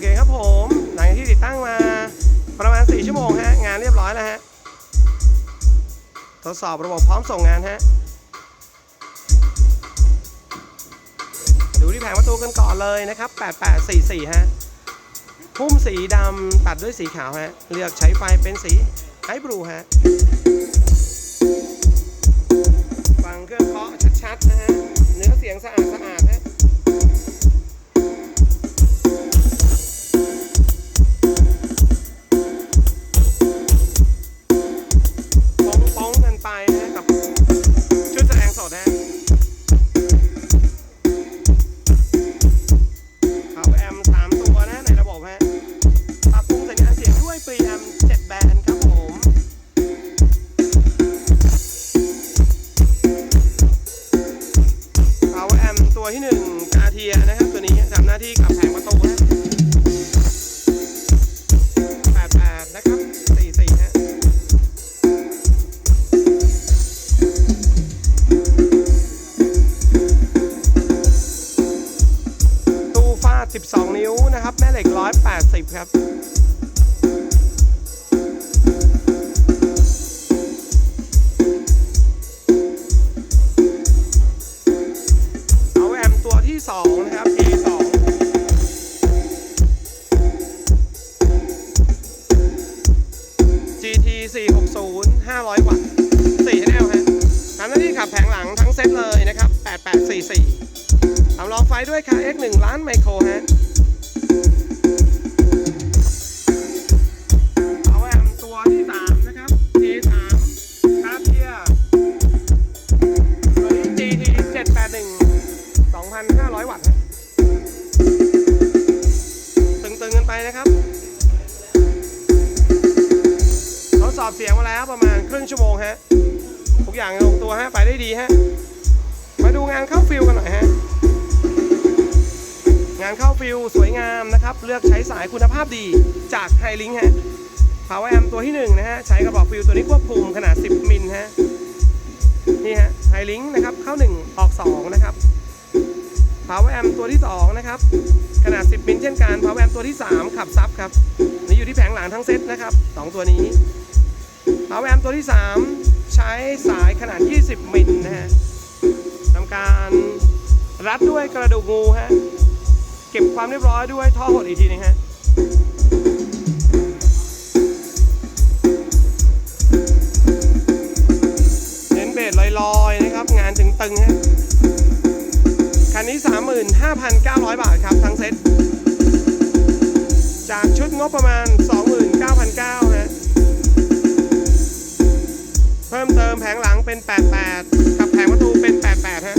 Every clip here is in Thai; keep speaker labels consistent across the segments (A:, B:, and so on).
A: เคครับผมหลังจากที่ติดตั้งมาประมาณ 4 ชั่วโมงฮะงานเรียบร้อยแล้วฮะทดสอบระบบพร้อมส่งงานฮะดูที่แผงประตูกันก่อนเลยนะครับ 8844 ฮะพุ่มสีดำตัดด้วยสีขาวฮะ เลือกใช้ไฟเป็นสีไอบลูฮะ ฟังเครื่องเคาะชัดๆนะฮะ เนื้อเสียงสะอาดสะอาด 12 นิ้วนะครับ แม่เหล็ก 180 ครับ ฟด้วยค่ะ X 1 ล้านไมโครฮะเอาแอมตัวที่ 3 นะครับ G3 คาเทียตัวนี้ GT 781 2,500 วัตต์ตึงๆกันไปนะครับทดสอบเสียงมาแล้วประมาณครึ่งชั่วโมงฮะทุกอย่างลงตัวฮะ ไปได้ดีฮะ มาดูงานเข้าฟิลกันหน่อยฮะ งานเข้าฟิลสวยงามนะครับ เลือกใช้สายคุณภาพดีจากไฮลิงฮะ Power Amp ตัวที่ 1 นะฮะ ใช้กระบอกฟิลตัวนี้ควบคุมขนาด 10 มิลฮะ นี่ฮะไฮลิงนะครับ เข้า 1 ออก 2 นะครับ Power Amp ตัวที่ 2 นะครับ ขนาด 10 มิลเช่นกัน Power Amp ตัวที่ 3 ขับซับครับนี่อยู่ที่แผงหลังทั้งเซตนะครับ 2 ตัวนี้ Power Amp ตัวที่ 3 ใช้สายขนาด 20 มิลนะฮะทำการรัดด้วยกระดูกงูฮะ เก็บความเรียบร้อยด้วยท่อหดอีกทีนึงฮะเน้นเบสลอยๆนะครับ งานตึงๆฮะคันนี้ 35,900 บาทครับ ทั้งเซ็ตจากชุดงบประมาณ 29,900ฮะเพิ่มเติมแผงหลังเป็น 88 กับแผงประตูเป็น 88ฮะ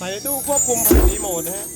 A: ในตู้ควบคุมผ่านรีโมทนะฮะ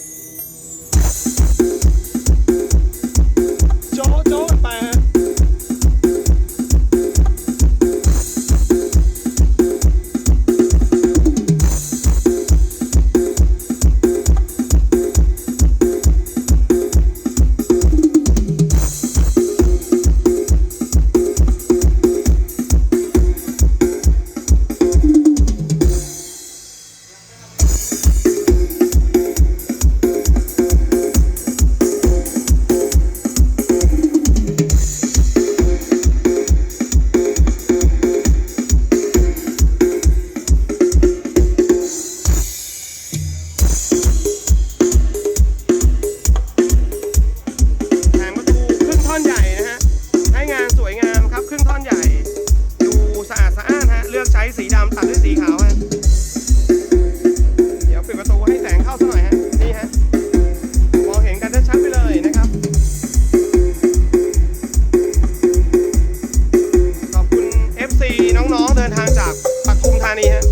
A: ีน้องๆเดินทางจากปทุมธานีฮะ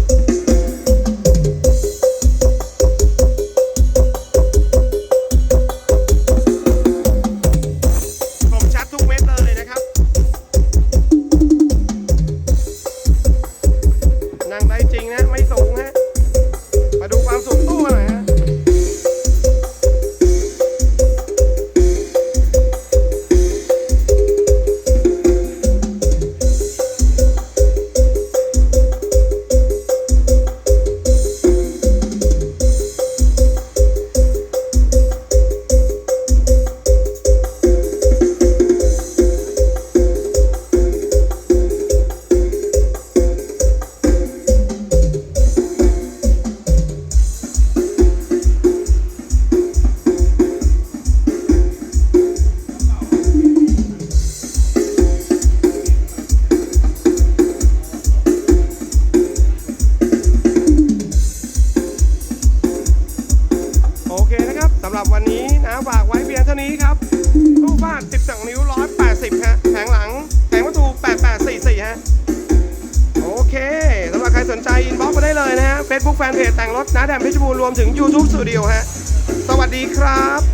A: 10ฮะแผงหลังแผงประตู8844ฮะโอเคสำหรับใครสนใจอินบ็อกซ์มาได้เลยนะฮะ Facebook Fanpage แต่งรถนะแดมเพชรบูรณ์รวมถึง YouTube Studio ฮะ สวัสดีครับ